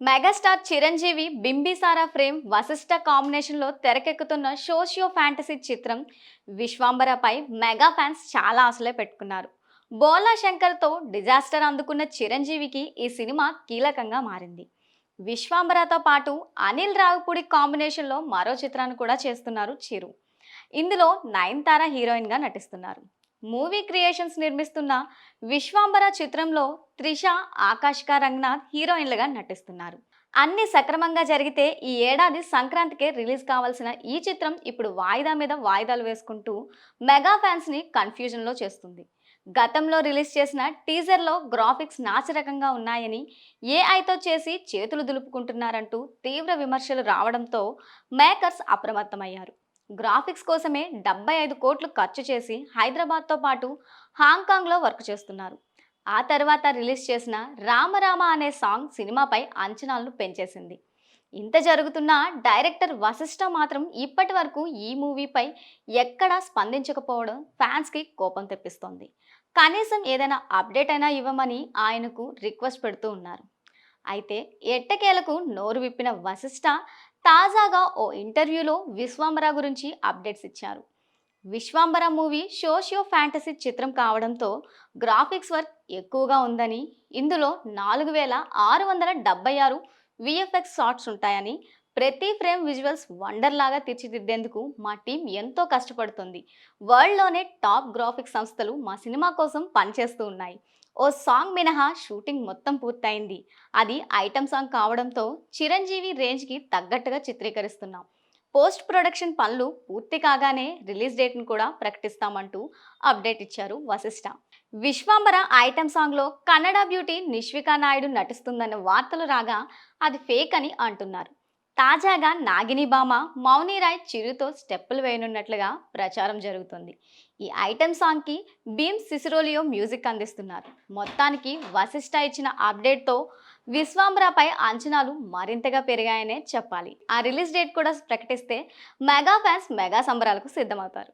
Megastar Chiranjeevi Bimbisara frame Vashishta కాంబినేషన్లో తెరకెక్కుతున్న షోషియో fantasy చిత్రం విశ్వాంబరపై మెగా ఫ్యాన్స్ చాలా ఆశలే పెట్టుకున్నారు. బోలా శంకర్తో డిజాస్టర్ అందుకున్న చిరంజీవికి ఈ సినిమా కీలకంగా మారింది. విశ్వాంబరతో పాటు అనిల్ రావుపూడి కాంబినేషన్లో మరో చిత్రాన్ని కూడా చేస్తున్నారు చిరు. ఇందులో నయన్తార హీరోయిన్గా నటిస్తున్నారు. మూవీ క్రియేషన్స్ నిర్మిస్తున్న విశ్వాంబర చిత్రంలో త్రిష ఆకాష్క రంగనాథ్ హీరోయిన్లుగా నటిస్తున్నారు. అన్ని సక్రమంగా జరిగితే ఈ ఏడాది సంక్రాంతికే రిలీజ్ కావాల్సిన ఈ చిత్రం ఇప్పుడు వాయిదా మీద వాయిదాలు వేసుకుంటూ మెగా ఫ్యాన్స్ని కన్ఫ్యూజన్లో చేస్తుంది. గతంలో రిలీజ్ చేసిన టీజర్లో గ్రాఫిక్స్ నాచరకంగా ఉన్నాయని ఏఐతో చేసి చేతులు దులుపుకుంటున్నారంటూ తీవ్ర విమర్శలు రావడంతో మేకర్స్ అప్రమత్తమయ్యారు. గ్రాఫిక్స్ కోసమే డెబ్బై ఐదు కోట్లు ఖర్చు చేసి హైదరాబాద్తో పాటు హాంకాంగ్లో వర్క్ చేస్తున్నారు. ఆ తర్వాత రిలీజ్ చేసిన రామరామ అనే సాంగ్ సినిమాపై అంచనాలను పెంచేసింది. ఇంత జరుగుతున్నా డైరెక్టర్ వశిష్ఠ మాత్రం ఇప్పటి వరకు ఈ మూవీపై ఎక్కడా స్పందించకపోవడం ఫ్యాన్స్కి కోపం తెప్పిస్తోంది. కనీసం ఏదైనా అప్డేట్ అయినా ఇవ్వమని ఆయనకు రిక్వెస్ట్ పెడుతూ ఉన్నారు. అయితే ఎట్టకేలకు నోరు విప్పిన వశిష్ఠ తాజాగా ఓ ఇంటర్వ్యూలో విశ్వాంబర గురించి అప్డేట్స్ ఇచ్చారు. విశ్వాంబర మూవీ సోషియో ఫ్యాంటసీ చిత్రం కావడంతో గ్రాఫిక్స్ వర్క్ ఎక్కువగా ఉందని ఇందులో నాలుగు వేల ఆరు వందల డెబ్బై ఆరు విఎఫ్ఎక్స్ షాట్స్ ఉంటాయని ప్రతి ఫ్రేమ్ విజువల్స్ వండర్ లాగా తీర్చిదిద్దేందుకు మా టీం ఎంతో కష్టపడుతుంది. వరల్డ్లోనే టాప్ గ్రాఫిక్స్ సంస్థలు మా సినిమా కోసం పనిచేస్తూ ఉన్నాయి. ఓ సాంగ్ మినహా షూటింగ్ మొత్తం పూర్తయింది. అది ఐటమ్ సాంగ్ కావడంతో చిరంజీవి రేంజ్కి తగ్గట్టుగా చిత్రీకరిస్తున్నాం. పోస్ట్ ప్రొడక్షన్ పనులు పూర్తి కాగానే రిలీజ్ డేట్ను కూడా ప్రకటిస్తామంటూ అప్డేట్ ఇచ్చారు వశిష్ఠ విశ్వాంబర ఐటమ్ సాంగ్లో కన్నడ బ్యూటీ నిష్వికా నాయుడు నటిస్తుందన్న వార్తలు రాగా అది ఫేక్ అని అంటున్నారు. తాజాగా నాగిని బామ మౌనీరాయ్ చిరుతో స్టెప్పులు వేయనున్నట్లుగా ప్రచారం జరుగుతుంది. ఈ ఐటెం సాంగ్కి భీమ్ సిసిరోలియో మ్యూజిక్ అందిస్తున్నారు. మొత్తానికి వశిష్ట ఇచ్చిన అప్డేట్తో విశ్వాంబ్రాపై అంచనాలు మరింతగా పెరిగాయనే చెప్పాలి. ఆ రిలీజ్ డేట్ కూడా ప్రకటిస్తే మెగా ఫ్యాన్స్ మెగా సంబరాలకు సిద్ధమవుతారు.